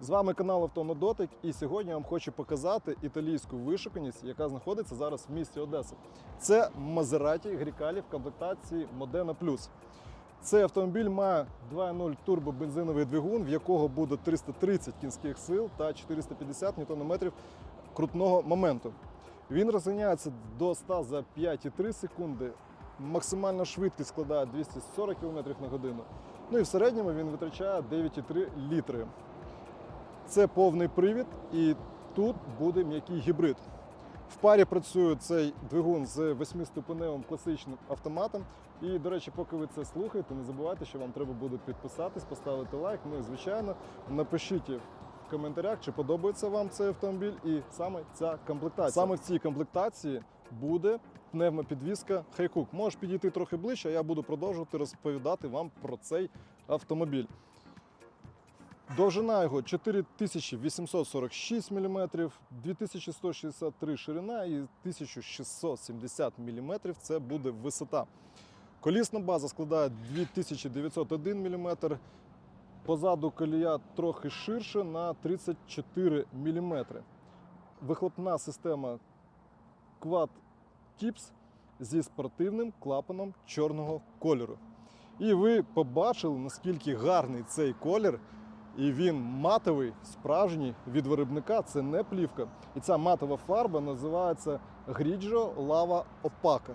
З вами канал Авто дотик, і сьогодні я вам хочу показати італійську вишуканість, яка знаходиться зараз в місті Одеса. Це Maserati Grecale в комплектації Modena Plus. Цей автомобіль має 2.0 турбобензиновий двигун, в якого буде 330 кінських сил та 450 Нм крутного моменту. Він розганяється до 100 за 5,3 секунди. Максимальна швидкість складає 240 км на годину. Ну і в середньому він витрачає 9,3 літри. Це повний привід, і тут буде м'який гібрид. В парі працює цей двигун з восьмиступеневим класичним автоматом. І, до речі, поки ви це слухаєте, не забувайте, що вам треба буде підписатись, поставити лайк. Ну і звичайно, напишіть в коментарях, чи подобається вам цей автомобіль і саме ця комплектація. Саме в цій комплектації буде пневмопідвізка Haycook. Можеш підійти трохи ближче, а я буду продовжувати розповідати вам про цей автомобіль. Довжина його 4846 мм, 2163 ширина і 1670 мм це буде висота. Колісна база складає 2901 мм. Позаду колія трохи ширше на 34 мм. Вихлопна система Quad Tips зі спортивним клапаном чорного кольору. І ви побачили, наскільки гарний цей колір. І він матовий, справжній від виробника, це не плівка. І ця матова фарба називається Гріджо Лава Opaca.